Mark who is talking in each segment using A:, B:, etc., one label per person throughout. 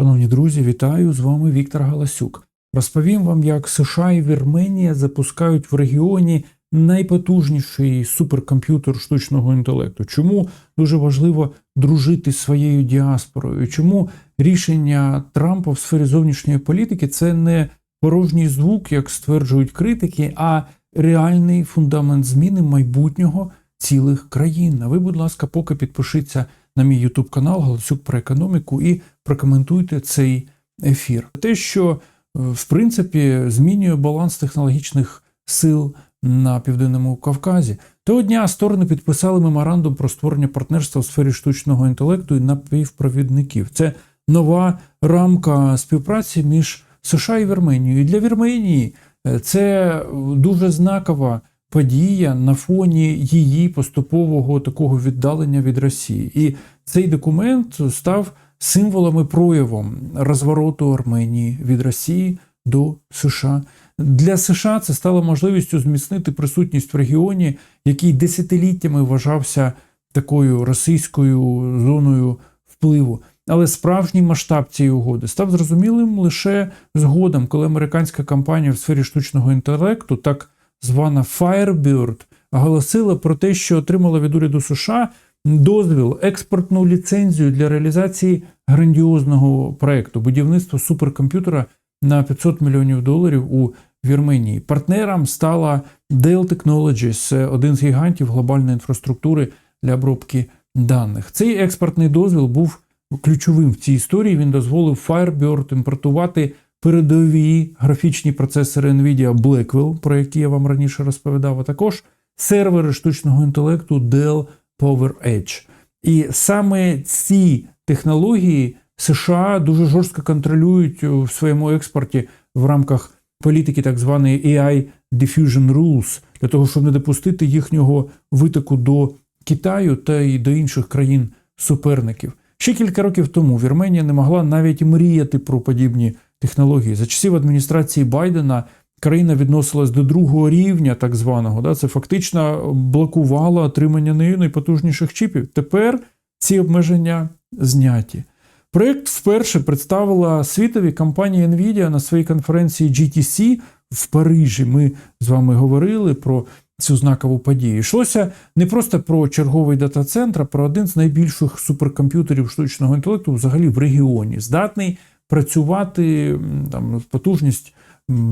A: Шановні друзі, вітаю! З вами Віктор Галасюк. Розповім вам, як США і Вірменія запускають в регіоні найпотужніший суперкомп'ютер штучного інтелекту. Чому дуже важливо дружити з своєю діаспорою? Чому рішення Трампа в сфері зовнішньої політики це не порожній звук, як стверджують критики, а реальний фундамент зміни майбутнього цілих країн. А ви, будь ласка, поки підпишіться на мій YouTube канал Галасюк про економіку і прокоментуйте цей ефір. Те, що е, в принципі змінює баланс технологічних сил на південному Кавказі. Того дня сторони підписали меморандум про створення партнерства в сфері штучного інтелекту і напівпровідників. Це нова рамка співпраці між США і Вірменією. І для Вірменії е, це дуже знакова подія на фоні її поступового такого віддалення від Росії. І цей документ став символом і проявом розвороту Арменії від Росії до США. Для США це стало можливістю зміцнити присутність в регіоні, який десятиліттями вважався такою російською зоною впливу. Але справжній масштаб цієї угоди став зрозумілим лише згодом, коли американська компанія в сфері штучного інтелекту, так звана Firebird, оголосила про те, що отримала від уряду США дозвіл, експортну ліцензію для реалізації грандіозного проекту будівництва суперкомп'ютера на 500 мільйонів доларів у Вірменії. Партнером стала Dell Technologies, один з гігантів глобальної інфраструктури для обробки даних. Цей експортний дозвіл був ключовим в цій історії. Він дозволив Firebird імпортувати передові графічні процесори NVIDIA Blackwell, про які я вам раніше розповідав, а також сервери штучного інтелекту Dell PowerEdge. І саме ці технології США дуже жорстко контролюють в своєму експорті в рамках політики так званої AI Diffusion Rules, для того, щоб не допустити їхнього витоку до Китаю та й до інших країн-суперників. Ще кілька років тому Вірменія не могла навіть мріяти про подібні технології. За часів адміністрації Байдена країна відносилась до другого рівня, так званого. Да, Це фактично блокувало отримання нею найпотужніших чіпів. Тепер ці обмеження зняті. Проєкт вперше представила світові компанія Nvidia на своїй конференції GTC в Парижі. Ми з вами говорили про цю знакову подію. Йшлося не просто про черговий дата-центр, а про один з найбільших суперкомп'ютерів штучного інтелекту взагалі в регіоні, здатний працювати там потужність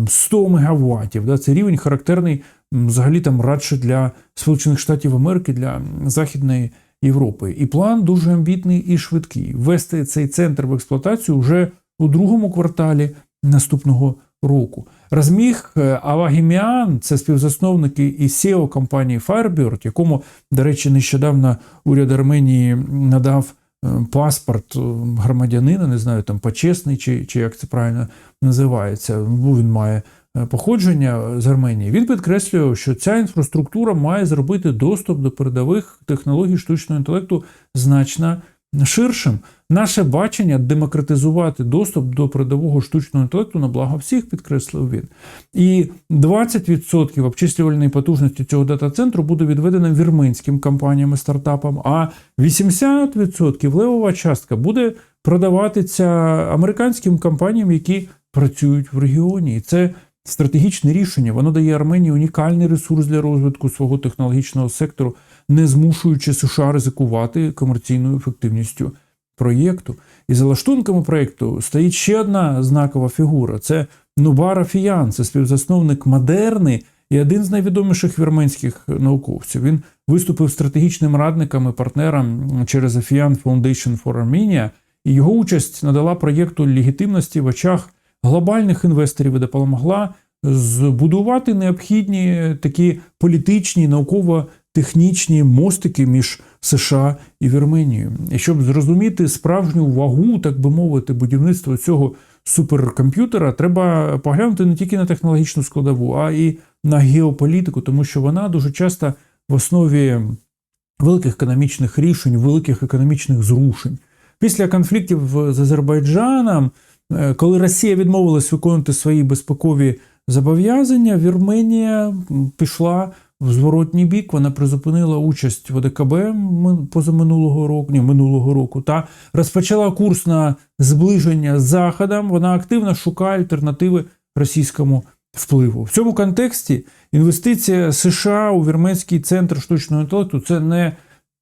A: 100 МВт. Да? Це рівень характерний взагалі там радше для Сполучених Штатів Америки, для Західної Європи. І план дуже амбітний і швидкий. Ввести цей центр в експлуатацію вже у другому кварталі наступного року. Розміг Авагіміан, це співзасновники і SEO компанії Firebird, якому, до речі, нещодавно уряд Арменії надав паспорт громадянина, не знаю, там почесний чи, чи як це правильно називається. Бо він має походження з Арменії. Він підкреслює, що ця інфраструктура має зробити доступ до передових технологій штучного інтелекту значно ширшим. Наше бачення демократизувати доступ до передового штучного інтелекту на благо всіх, підкреслив він. І 20% обчислювальної потужності цього дата-центру буде відведено вірменським компаніям стартапам, а 80% левова частка буде продаватися американським компаніям, які працюють в регіоні. І це стратегічне рішення. Воно дає Арменії унікальний ресурс для розвитку свого технологічного сектору, не змушуючи США ризикувати комерційною ефективністю проєкту. І за лаштунками проєкту стоїть ще одна знакова фігура: це Нубара Фіян, це співзасновник модерни і один з найвідоміших вірменських науковців. Він виступив стратегічним радником і партнером через Afian Foundation for Armenia, і його участь надала проєкту легітимності в очах глобальних інвесторів і допомогла збудувати необхідні такі політичні, науково-технічні мостики між США і Вірменією. І щоб зрозуміти справжню вагу, так би мовити, будівництва цього суперкомп'ютера, треба поглянути не тільки на технологічну складову, а і на геополітику, тому що вона дуже часто в основі великих економічних рішень, великих економічних зрушень. Після конфліктів з Азербайджаном, коли Росія відмовилась виконувати свої безпекові зобов'язання, Вірменія пішла в зворотній бік. Вона призупинила участь в ОДКБ позаминулого року, ні, минулого року, та розпочала курс на зближення з Заходом. Вона активно шукає альтернативи російському впливу. В цьому контексті інвестиція США у Вірменський центр штучного інтелекту це не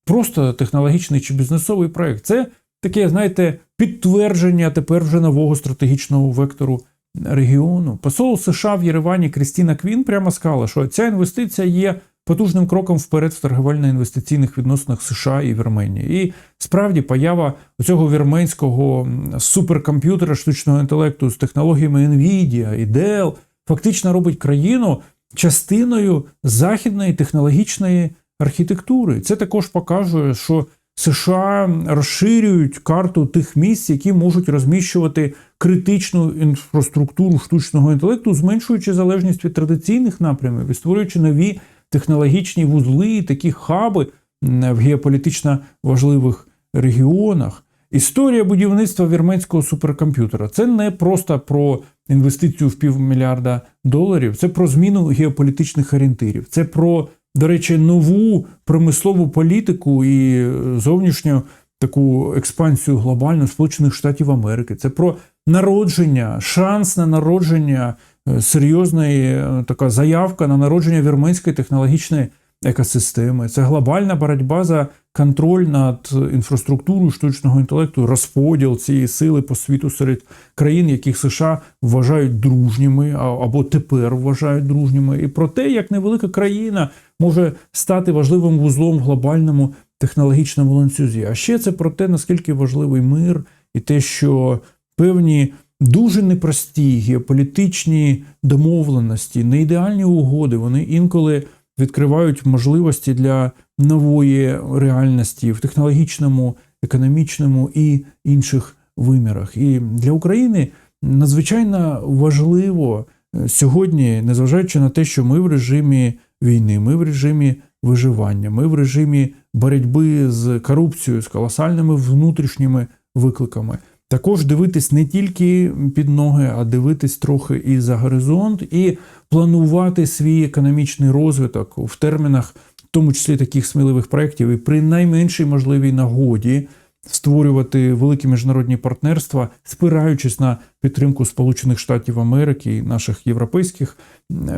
A: просто технологічний чи бізнесовий проект. Це таке, знаєте, підтвердження тепер вже нового стратегічного вектору регіону. Посол США в Єревані Крістіна Квін прямо сказала, що ця інвестиція є потужним кроком вперед в торговельно-інвестиційних відносинах США і Вірменії. І справді поява цього вірменського суперкомп'ютера штучного інтелекту з технологіями NVIDIA і Dell фактично робить країну частиною західної технологічної архітектури. Це також показує, що США розширюють карту тих місць, які можуть розміщувати критичну інфраструктуру штучного інтелекту, зменшуючи залежність від традиційних напрямів і створюючи нові технологічні вузли, такі хаби в геополітично важливих регіонах. Історія будівництва вірменського суперкомп'ютера це не просто про інвестицію в півмільярда доларів, це про зміну геополітичних орієнтирів, це про, до речі, нову промислову політику і е, зовнішню таку експансію глобальну Сполучених Штатів Америки. Це про народження, шанс на народження е, серйозної е, така заявка на народження вірменської технологічної екосистеми. Це глобальна боротьба за контроль над інфраструктурою штучного інтелекту, розподіл цієї сили по світу серед країн, яких США вважають дружніми або тепер вважають дружніми, і про те, як невелика країна може стати важливим вузлом в глобальному технологічному ланцюзі. А ще це про те, наскільки важливий мир, і те, що певні дуже непрості геополітичні домовленості, неідеальні угоди, вони інколи відкривають можливості для нової реальності в технологічному, економічному і інших вимірах. І для України надзвичайно важливо е, сьогодні, незважаючи на те, що ми в режимі війни, ми в режимі виживання, ми в режимі боротьби з корупцією, з колосальними внутрішніми викликами. Також дивитись не тільки під ноги, а дивитись трохи і за горизонт, і планувати свій економічний розвиток в термінах, в тому числі таких сміливих проєктів, і при найменшій можливій нагоді створювати великі міжнародні партнерства, спираючись на підтримку Сполучених Штатів Америки і наших європейських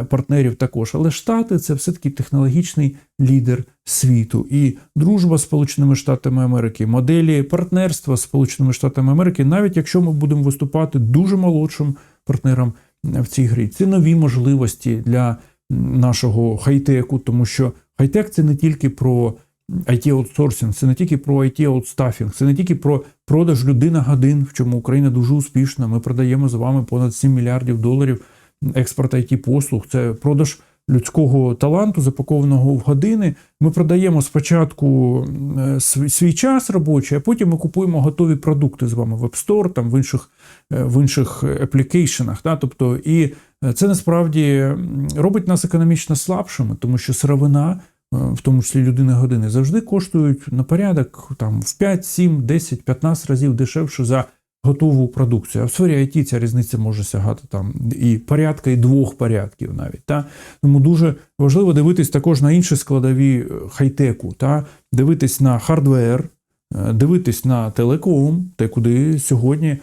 A: партнерів також. Але Штати це все-таки технологічний лідер світу. І дружба з Сполученими Штатами Америки, моделі партнерства з Сполученими Штатами Америки, навіть якщо ми будемо виступати дуже молодшим партнером в цій грі, це нові можливості для нашого хай-теку, тому що хай-тек це не тільки про it аутсорсинг це не тільки про it аутстафінг це не тільки про продаж людина годин, в чому Україна дуже успішна. Ми продаємо з вами понад 7 мільярдів доларів експорт it послуг. Це продаж людського таланту, запакованого в години. Ми продаємо спочатку е, свій, час робочий, а потім ми купуємо готові продукти з вами в App Store, там в інших, е, в інших аплікейшенах. Да? Тобто, і це насправді робить нас економічно слабшими, тому що сировина е, в тому числі людини години, завжди коштують на порядок там, в 5, 7, 10, 15 разів дешевше за готову продукцію. А в сфері IT ця різниця може сягати там і порядка, і двох порядків навіть. Та? Тому дуже важливо дивитись також на інші складові е, хай-теку, та? дивитись на хардвер, е, дивитись на телеком, те, куди сьогодні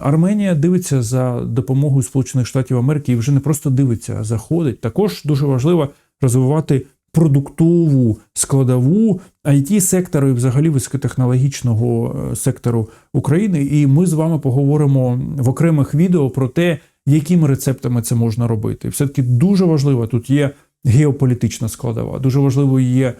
A: Арменія дивиться за допомогою Сполучених Штатів Америки і вже не просто дивиться, а заходить. Також дуже важливо розвивати продуктову складову it сектору і взагалі високотехнологічного е, сектору України. І ми з вами поговоримо в окремих відео про те, якими рецептами це можна робити. Все-таки дуже важливо тут є геополітична складова, дуже важливо є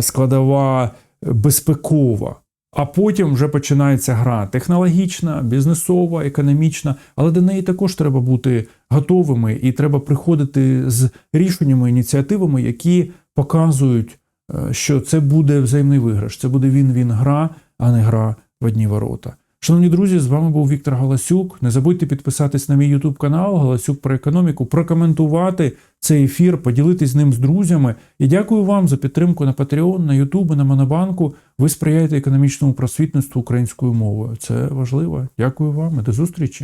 A: складова безпекова. А потім вже починається гра технологічна, бізнесова, економічна, але до неї також треба бути готовими і треба приходити з рішеннями, ініціативами, які показують, е, що це буде взаємний виграш, це буде він-він гра, а не гра в одні ворота. Шановні друзі, з вами був Віктор Галасюк. Не забудьте підписатись на мій YouTube канал Галасюк про економіку, прокоментувати цей ефір, поділитись ним з друзями. І дякую вам за підтримку на Patreon, на YouTube, на Монобанку. Ви сприяєте економічному просвітництву українською мовою. Це важливо. Дякую вам і до зустрічі.